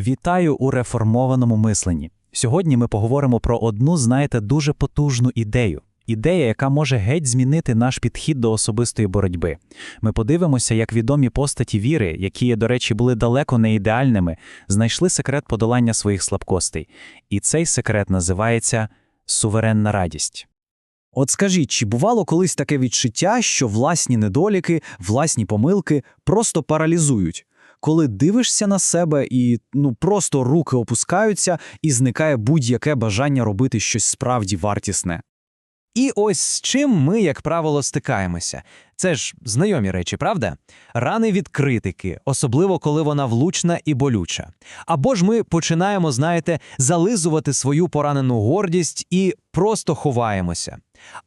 Вітаю у реформованому мисленні. Сьогодні ми поговоримо про одну, знаєте, дуже потужну ідею. Ідея, яка може геть змінити наш підхід до особистої боротьби. Ми подивимося, як відомі постаті віри, які, до речі, були далеко не ідеальними, знайшли секрет подолання своїх слабкостей. І цей секрет називається суверенна радість. От скажіть, чи бувало колись таке відчуття, що власні недоліки, власні помилки просто паралізують? Коли дивишся на себе і ну просто руки опускаються, і зникає будь-яке бажання робити щось справді вартісне. І ось з чим ми, як правило, стикаємося. Це ж знайомі речі, правда? Рани від критики, особливо коли вона влучна і болюча. Або ж ми починаємо, знаєте, зализувати свою поранену гордість і просто ховаємося.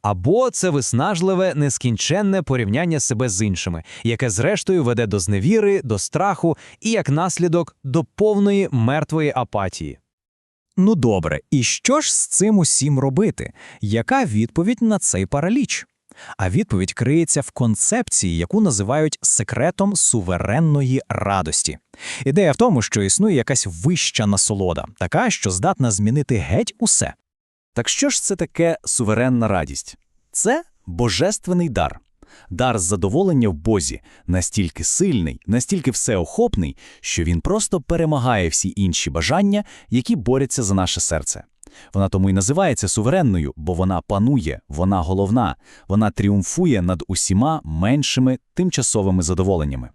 Або це виснажливе, нескінченне порівняння себе з іншими, яке зрештою веде до зневіри, до страху і як наслідок до повної мертвої апатії. Ну добре, і що ж з цим усім робити? Яка відповідь на цей параліч? А відповідь криється в концепції, яку називають секретом суверенної радості. Ідея в тому, що існує якась вища насолода, така, що здатна змінити геть усе. Так що ж це таке суверенна радість? Це божественний дар. Дар задоволення в Бозі настільки сильний, настільки всеохопний, що він просто перемагає всі інші бажання, які борються за наше серце. Вона тому й називається суверенною, бо вона панує, вона головна, вона тріумфує над усіма меншими тимчасовими задоволеннями.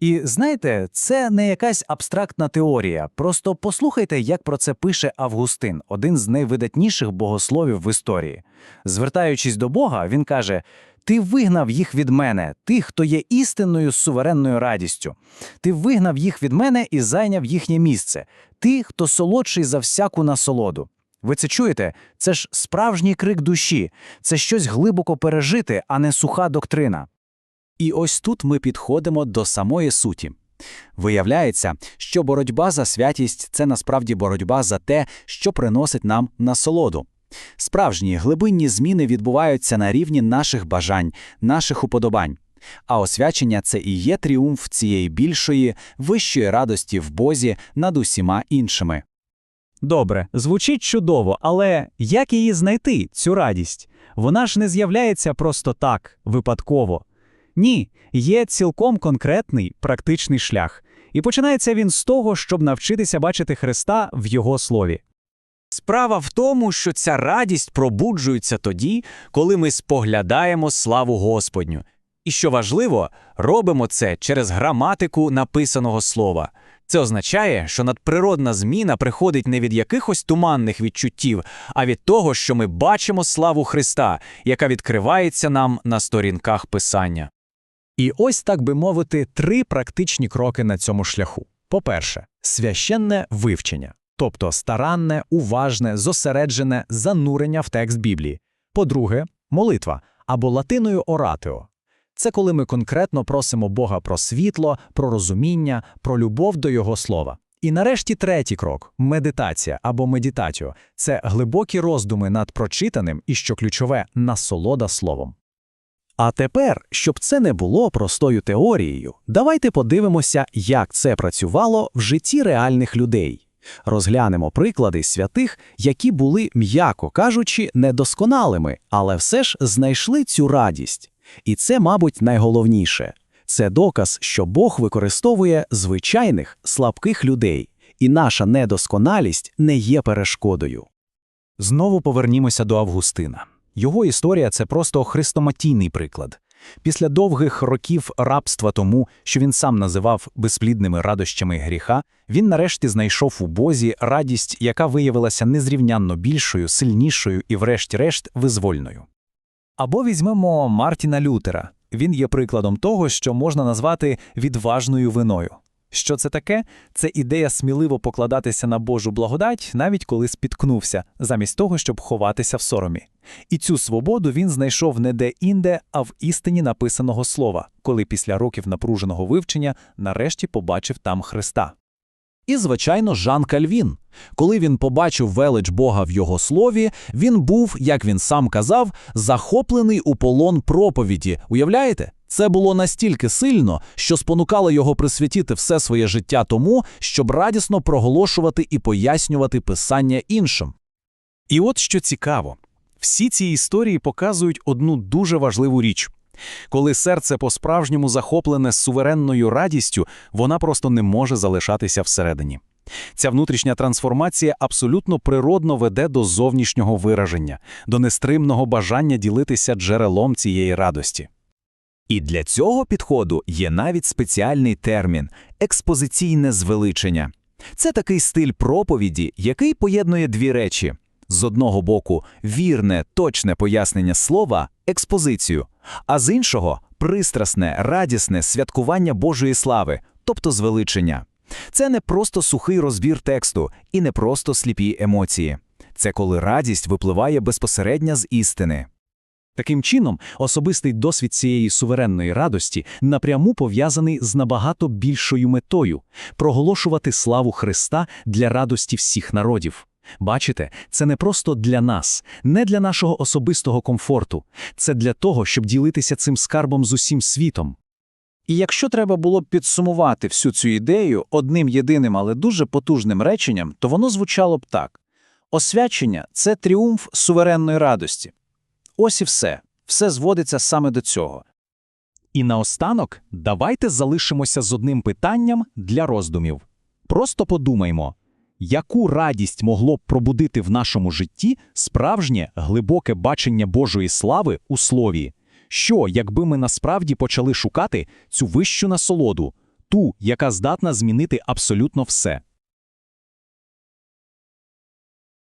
І знаєте, це не якась абстрактна теорія. Просто послухайте, як про це пише Августин, один з найвидатніших богословів в історії. Звертаючись до Бога, він каже: Ти вигнав їх від мене, тих, хто є істинною суверенною радістю. Ти вигнав їх від мене і зайняв їхнє місце, ти, хто солодший за всяку насолоду. Ви це чуєте? Це ж справжній крик душі, це щось глибоко пережити, а не суха доктрина. І ось тут ми підходимо до самої суті. Виявляється, що боротьба за святість це насправді боротьба за те, що приносить нам насолоду. Справжні глибинні зміни відбуваються на рівні наших бажань, наших уподобань. А освячення це і є тріумф цієї більшої, вищої радості в Бозі над усіма іншими. Добре, звучить чудово, але як її знайти, цю радість? Вона ж не з'являється просто так, випадково. Ні, є цілком конкретний практичний шлях. І починається він з того, щоб навчитися бачити Христа в Його слові. Справа в тому, що ця радість пробуджується тоді, коли ми споглядаємо славу Господню. І що важливо, робимо це через граматику написаного слова. Це означає, що надприродна зміна приходить не від якихось туманних відчуттів, а від того, що ми бачимо славу Христа, яка відкривається нам на сторінках Писання. І ось, так би мовити, три практичні кроки на цьому шляху. По-перше, священне вивчення, тобто старанне, уважне, зосереджене занурення в текст Біблії. По-друге, молитва або латиною оратео. Це коли ми конкретно просимо Бога про світло, про розуміння, про любов до Його слова. І нарешті третій крок медитація або медитатіо це глибокі роздуми над прочитаним і, що ключове, насолода словом. А тепер, щоб це не було простою теорією, давайте подивимося, як це працювало в житті реальних людей. Розглянемо приклади святих, які були, м'яко кажучи, недосконалими, але все ж знайшли цю радість. І це, мабуть, найголовніше це доказ, що Бог використовує звичайних слабких людей, і наша недосконалість не є перешкодою. Знову повернімося до Августина. Його історія це просто хрестоматійний приклад. Після довгих років рабства тому, що він сам називав безплідними радощами гріха, він нарешті знайшов у Бозі радість, яка виявилася незрівнянно більшою, сильнішою і, врешті-решт, визвольною. Або візьмемо Мартіна Лютера. Він є прикладом того, що можна назвати відважною виною. Що це таке? Це ідея сміливо покладатися на Божу благодать, навіть коли спіткнувся, замість того, щоб ховатися в соромі. І цю свободу він знайшов не де-інде, а в істині написаного слова, коли після років напруженого вивчення нарешті побачив там Христа. І, звичайно, Жан Кальвін. Коли він побачив велич Бога в його слові, він був, як він сам казав, захоплений у полон проповіді. Уявляєте? Це було настільки сильно, що спонукало його присвятити все своє життя тому, щоб радісно проголошувати і пояснювати писання іншим. І от що цікаво, всі ці історії показують одну дуже важливу річ. Коли серце по-справжньому захоплене суверенною радістю, вона просто не може залишатися всередині. Ця внутрішня трансформація абсолютно природно веде до зовнішнього вираження, до нестримного бажання ділитися джерелом цієї радості. І для цього підходу є навіть спеціальний термін експозиційне звеличення. Це такий стиль проповіді, який поєднує дві речі: з одного боку, вірне, точне пояснення слова, експозицію, а з іншого пристрасне, радісне святкування Божої слави, тобто звеличення. Це не просто сухий розбір тексту і не просто сліпі емоції. Це коли радість випливає безпосередньо з істини. Таким чином, особистий досвід цієї суверенної радості напряму пов'язаний з набагато більшою метою проголошувати славу Христа для радості всіх народів. Бачите, це не просто для нас, не для нашого особистого комфорту, це для того, щоб ділитися цим скарбом з усім світом. І якщо треба було б підсумувати всю цю ідею одним єдиним, але дуже потужним реченням, то воно звучало б так: освячення це тріумф суверенної радості. Ось і все. Все зводиться саме до цього. І наостанок давайте залишимося з одним питанням для роздумів. Просто подумаймо, яку радість могло б пробудити в нашому житті справжнє глибоке бачення Божої слави у слові? Що, якби ми насправді почали шукати цю вищу насолоду, ту, яка здатна змінити абсолютно все?